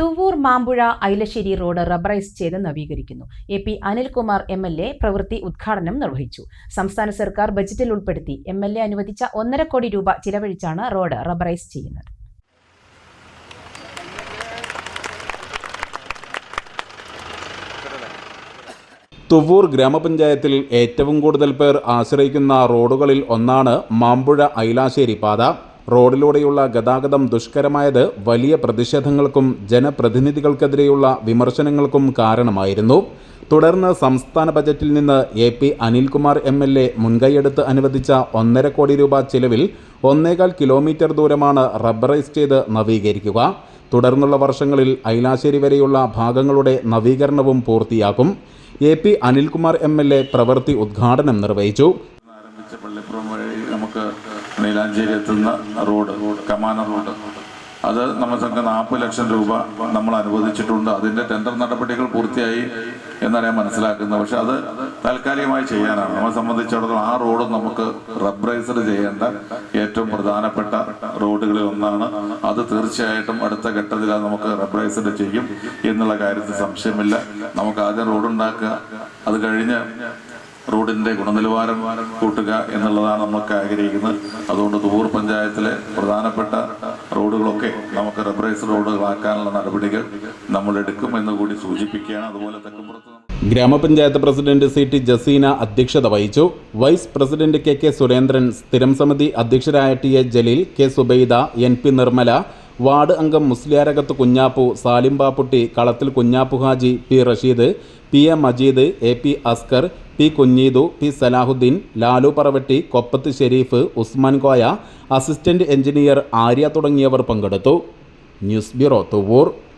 Thuvur Mampuzha ഐലശ്ശേരി road rubberise ചെയ്ത് നവീകരിക്കുന്നു. A P Anilkumar M L A പ്രവൃത്തി ഉദ്ഘാടനം നിർവഹിച്ചു. സംസ്ഥാന സർക്കാർ ബജറ്റിൽ ഉൾപ്പെടുത്തി എം എൽ എ അനുവദിച്ച ഒന്നര കോടി രൂപ ചിലവഴിച്ചാണ് റോഡ് റബ്ബറൈസ് ചെയ്യുന്നത്. തുവൂർ ഗ്രാമപഞ്ചായത്തിൽ ഏറ്റവും കൂടുതൽ പേർ ആശ്രയിക്കുന്ന റോഡുകളിൽ ഒന്നാണ് മാമ്പുഴ ഐലാശ്ശേരി പാത. റോഡിലൂടെയുള്ള ഗതാഗതം ദുഷ്കരമായത് വലിയ പ്രതിഷേധങ്ങൾക്കും ജനപ്രതിനിധികൾക്കെതിരെയുള്ള വിമർശനങ്ങൾക്കും കാരണമായിരുന്നു. തുടർന്ന് സംസ്ഥാന ബജറ്റിൽ നിന്ന് A P Anilkumar M L A മുൻകൈയെടുത്ത് അനുവദിച്ച ഒന്നര കോടി രൂപ ചിലവിൽ ഒന്നേകാൽ കിലോമീറ്റർ ദൂരമാണ് റബ്ബറൈസ് ചെയ്ത് നവീകരിക്കുക. തുടർന്നുള്ള വർഷങ്ങളിൽ ഐലാശ്ശേരി വരെയുള്ള ഭാഗങ്ങളുടെ നവീകരണവും പൂർത്തിയാക്കും. A P Anilkumar M L A പ്രവൃത്തി ഉദ്ഘാടനം നിർവഹിച്ചു. ആരംഭിച്ച പള്ളിപ്പുറം വഴി നമുക്ക് നീലാഞ്ചേരി എത്തുന്ന റോഡ് കമാന റോഡ്. അത് നമ്മൾ സംഘം നാൽപ്പത് ലക്ഷം രൂപ നമ്മൾ അനുവദിച്ചിട്ടുണ്ട്. അതിന്റെ ടെൻഡർ നടപടികൾ പൂർത്തിയായി എന്നാണ് ഞാൻ മനസ്സിലാക്കുന്നത്. പക്ഷെ അത് താൽക്കാലികമായി ചെയ്യാനാണ്. നമ്മളെ സംബന്ധിച്ചിടത്തോളം ആ റോഡ് നമുക്ക് റബ്രൈസർ ചെയ്യേണ്ട ഏറ്റവും പ്രധാനപ്പെട്ട റോഡുകളിൽ ഒന്നാണ്. അത് തീർച്ചയായിട്ടും അടുത്ത ഘട്ടത്തിൽ അത് നമുക്ക് റബ്രൈസർ ചെയ്യും എന്നുള്ള കാര്യത്തിൽ സംശയമില്ല. നമുക്ക് ആദ്യം റോഡ് ഉണ്ടാക്കുക. അത് കഴിഞ്ഞ് റോഡിന്റെ ഗുണനിലവാരം കൂട്ടുക എന്നുള്ളതാണ് നമുക്ക് ആഗ്രഹിക്കുന്നത്. അതുകൊണ്ട് തൂർ പഞ്ചായത്തിലെ പ്രധാനപ്പെട്ട റോഡുകളൊക്കെ നമുക്ക് റബ്ബറൈസ് റോഡുകളാക്കാനുള്ള നടപടികൾ നമ്മൾ എടുക്കും എന്ന് കൂടി സൂചിപ്പിക്കുകയാണ്. അതുപോലെ തെക്കുംപുറത്ത് ഗ്രാമപഞ്ചായത്ത് പ്രസിഡന്റ് സി ടി ജസീന അധ്യക്ഷത വഹിച്ചു. Vice president K K Surendran സ്ഥിരം സമിതി അധ്യക്ഷരായ T A Jaleel K Zubaida N P Nirmala ward അംഗം Musliyarakath Kunjappu Salim Bapputty Kalathil Kunjappu Haji P Rasheed P A Majeed A P Askar P Kunjeedu P Salahuddin Lalu Paravatti Koppath Shareef Usman Koya assistant engineer Arya തുടങ്ങിയവർ പങ്കെടുത്തു. News bureau Thuvur